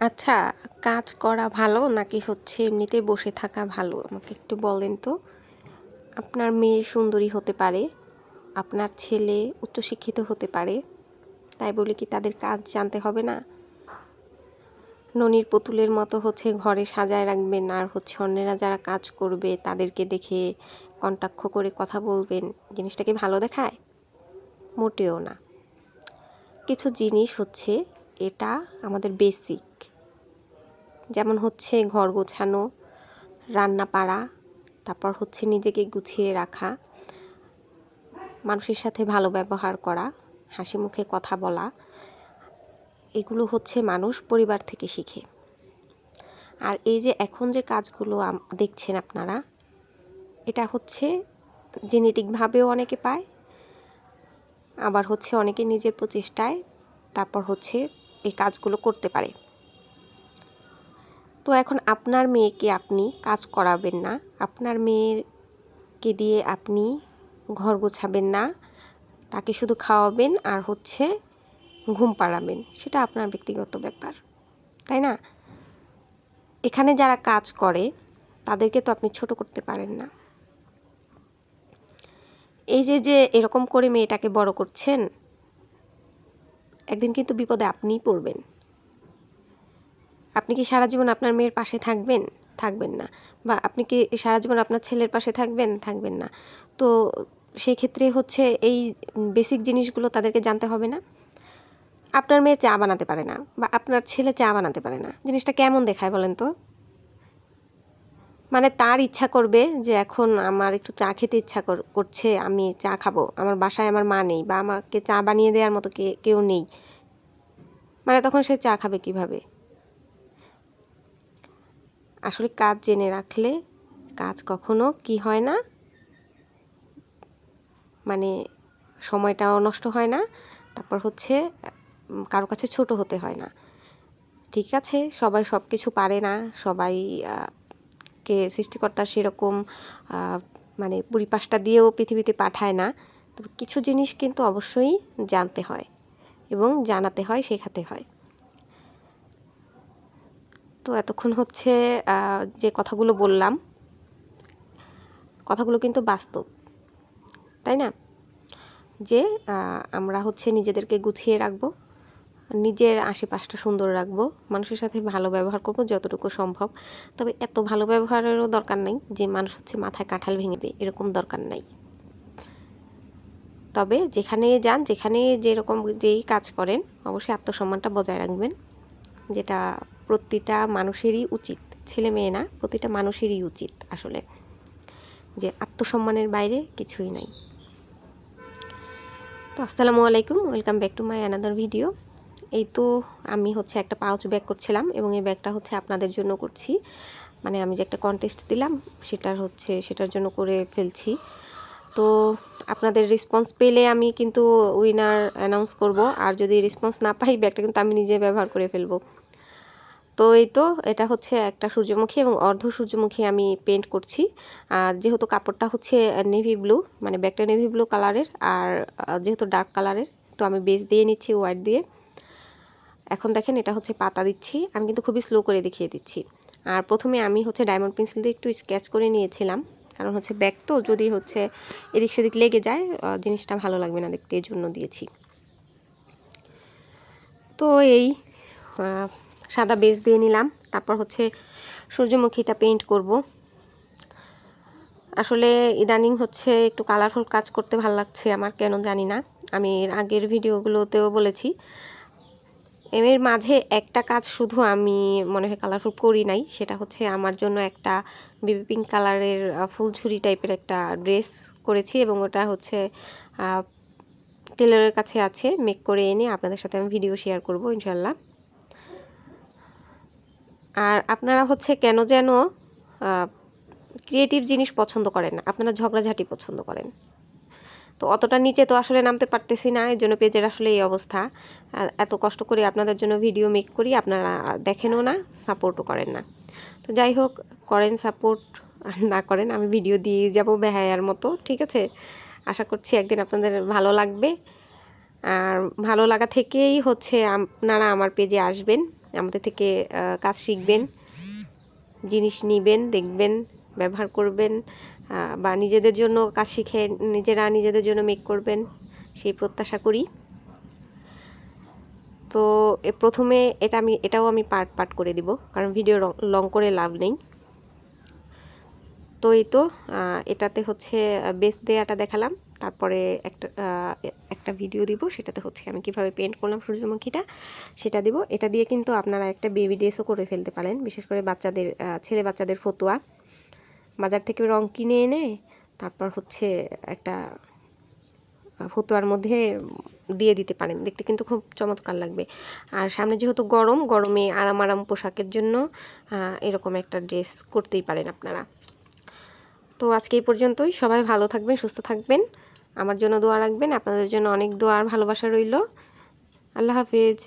আচ্ছা কাজ করা ভালো নাকি হচ্ছে এমনিতে বসে থাকা ভালো? আমাকে একটু বলেন তো। আপনার মেয়ে সুন্দরী হতে পারে, আপনার ছেলে উচ্চশিক্ষিত হতে পারে, তাই বলে কি তাদের কাজ জানতে হবে না? ননির পুতুলের মতো হচ্ছে ঘরে সাজায় রাখবেন, আর হচ্ছে অন্যেরা যারা কাজ করবে তাদেরকে দেখে কন্টাক্ষ করে কথা বলবেন, জিনিসটা কি ভালো দেখায়? মোটেও না। কিছু জিনিস হচ্ছে এটা আমাদের বেসিক যেমন হচ্ছে ঘর গোছানো, রান্না পাড়া, তারপর হচ্ছে নিজেকে গুছিয়ে রাখা, মানুষের সাথে ভালো ব্যবহার করা, হাসি মুখে কথা বলা, এগুলো হচ্ছে মানুষ পরিবার থেকে শিখে। আর এই যে এখন যে কাজগুলো দেখছেন আপনারা, এটা হচ্ছে জেনেটিকভাবেও অনেকে পায়, আবার হচ্ছে অনেকে নিজের প্রচেষ্টায়, তারপর হচ্ছে এই কাজগুলো করতে পারে। তো এখন আপনার মেয়েকে আপনি কাজ করাবেন না। আপনার মেয়েকে দিয়ে আপনি ঘর গোছাবেন না। তাকে শুধু খাওয়াবেন আর হচ্ছে ঘুম পাড়াবেন। সেটা আপনার ব্যক্তিগত ব্যাপার। তাই না? এখানে যারা কাজ করে, তাদেরকে তো আপনি ছোট করতে পারেন না। এই যে যে এরকম করে মেয়েটাকে বড় করছেন একদিন কিন্তু বিপদে আপনিই পড়বেন। আপনি কি সারা জীবন আপনার মেয়ের পাশে থাকবেন? থাকবেন না। বা আপনি কি সারা জীবন আপনার ছেলের পাশে থাকবেন? থাকবেন না। তো সেই ক্ষেত্রে হচ্ছে এই বেসিক জিনিসগুলো তাদেরকে জানতে হবে না। আপনার মেয়ে চা বানাতে পারে না বা আপনার ছেলে চা বানাতে পারে না। জিনিসটা কেমন দেখায় বলেন তো? মানে তার ইচ্ছা করবে যে এখন আমার একটু চা খেতে ইচ্ছা করছে, আমি চা খাব। আমার বাসায় আমার মা নেই বা আমাকে চা বানিয়ে দেওয়ার মতো কে, কেউ নেই। মানে তখন সে চা খাবে কীভাবে? আসলে কাজ জেনে রাখলে কাজ কখনো কি হয় না? মানে সময়টাও নষ্ট হয় না, তারপর হচ্ছে কারও কাছে ছোট হতে হয় না। ঠিক আছে, সবাই সব কিছু পারে না, সবাই কে সৃষ্টিকর্তা সেরকম মানে পরিপাশটা দিয়েও পৃথিবীতে পাঠায় না। তো কিছু জিনিস কিন্তু অবশ্যই জানতে হয় এবং জানাতে হয়, শেখাতে হয়। তো এতক্ষণ হচ্ছে যে কথাগুলো বললাম, কথাগুলো কিন্তু বাস্তব, তাই না? যে আমরা হচ্ছে নিজেদেরকে গুছিয়ে রাখব নিজের আশেপাশটা সুন্দর রাখব, মানুষের সাথে ভালো ব্যবহার করব যতটুকু সম্ভব। তবে এত ভালো ব্যবহারেরও দরকার নাই যে মানুষ হচ্ছে মাথায় কাঁঠাল ভেঙে দেয়, এরকম দরকার নাই। তবে যেখানে যান, যেখানে যেরকম যেই কাজ করেন, অবশ্যই আত্মসম্মানটা বজায় রাখবেন, যেটা প্রতিটা মানুষেরই উচিত। ছেলে মেয়ে না, প্রতিটা মানুষেরই উচিত আসলে, যে আত্মসম্মানের বাইরে কিছুই নাই। তো আসসালামু আলাইকুম, welcome back to my another video. এই তো আমি হচ্ছে একটা পাউচ ব্যাগ করছিলাম এবং এই ব্যাগটা হচ্ছে আপনাদের জন্য করছি। মানে আমি যে একটা কন্টেস্ট দিলাম, সেটার হচ্ছে, সেটার জন্য করে ফেলছি। তো আপনাদের রেসপন্স পেলে আমি কিন্তু উইনার অ্যানাউন্স করব, আর যদি রেসপন্স না পাই, ব্যাগটা কিন্তু আমি নিজে ব্যবহার করে ফেলব। তো এই তো, এটা হচ্ছে একটা সূর্যমুখী এবং অর্ধ সূর্যমুখী আমি পেন্ট করছি। আর যেহেতু কাপড়টা হচ্ছে নেভি ব্লু মানে ব্যাগটা নেভি ব্লু কালারের আর যেহেতু ডার্ক কালারের তো আমি বেস দিয়ে নিচ্ছি হোয়াইট দিয়ে। এখন দেখেন এটা হচ্ছে পাতা দিচ্ছি। আমি কিন্তু খুবই স্লো করে দেখিয়ে দিচ্ছি। আর প্রথমে আমি হচ্ছে ডায়মন্ড পেন্সিল দিয়ে একটু স্কেচ করে নিয়েছিলাম। কারণ হচ্ছে ব্যাগ তো, যদি হচ্ছে এদিক সেদিক লেগে যায় জিনিসটা ভালো লাগবে না দেখতে এই জন্য দিয়েছি। তো এই সাদা বেস দিয়ে নিলাম। তারপর হচ্ছে সূর্যমুখীটা পেইন্ট করব। আসলে ইদানিং হচ্ছে একটু কালারফুল কাজ করতে ভালো লাগছে আমার, কেন জানি না। আমি আগের ভিডিওগুলোতেও বলেছি। এর মাঝে একটা কাজ শুধু আমি মনে হয় কালারফুল করি নাই, সেটা হচ্ছে আমার জন্য একটা বেবি পিঙ্ক কালারের ফুলঝুরি টাইপের একটা ড্রেস করেছি এবং ওটা হচ্ছে টেলারের কাছে আছে মেক করে এনে আপনাদের সাথে আমি ভিডিও শেয়ার করব ইনশাল্লাহ আর আপনারা হচ্ছে কেন যেন ক্রিয়েটিভ জিনিস পছন্দ করেন আপনারা ঝগড়াঝাটি পছন্দ করেন। তো অতটা নিচে তো আসলে নামতে পারতেছি না এর জন্য পেজের আসলে এই অবস্থা। এত কষ্ট করে আপনাদের জন্য ভিডিও মেক করি, আপনারা দেখেনও না, সাপোর্টও করেন না। তো যাই হোক, করেন সাপোর্ট না করেন আমি ভিডিও দিয়ে যাব বেহায়ার মতো, ঠিক আছে? আশা করছি একদিন আপনাদের ভালো লাগবে। আর ভালো লাগা থেকেই হচ্ছে আপনারা আমার পেজে আসবেন, আমাদের থেকে কাজ শিখবেন, জিনিস নিবেন, দেখবেন, ব্যবহার করবেন বা নিজেদের জন্য কাজ শিখে নিজেরা নিজেদের জন্য মেক করবেন, সেই প্রত্যাশা করি। তো প্রথমে এটা আমি, এটাও আমি পার্ট পার্ট করে দিব, কারণ ভিডিও লং করে লাভ নেই। তো এই তো এটাতে হচ্ছে বেস দেয়াটা দেখালাম, তারপরে একটা একটা ভিডিও দিব, সেটাতে হচ্ছে আমি কীভাবে পেন্ট করলাম সূর্যমুখীটা, সেটা দিব। এটা দিয়ে কিন্তু আপনারা একটা বেবি ড্রেসও করে ফেলতে পারেন, বিশেষ করে বাচ্চাদের ছেলে বাচ্চাদের ফতুয়া। বাজার থেকে রং কিনে এনে তারপর হচ্ছে একটা ফতুয়ার মধ্যে দিয়ে দিতে পারেন। দেখতে কিন্তু খুব চমৎকার লাগবে। আর সামনে যেহেতু গরম, গরমে আরাম আরাম পোশাকের জন্য এরকম একটা ড্রেস করতেই পারেন আপনারা। তো আজকে এই পর্যন্তই। সবাই ভালো থাকবেন, সুস্থ থাকবেন। আমার জন্য দোয়া রাখবেন। আপনাদের জন্য অনেক দোয়া আর ভালোবাসা রইল। আল্লাহ হাফিজ।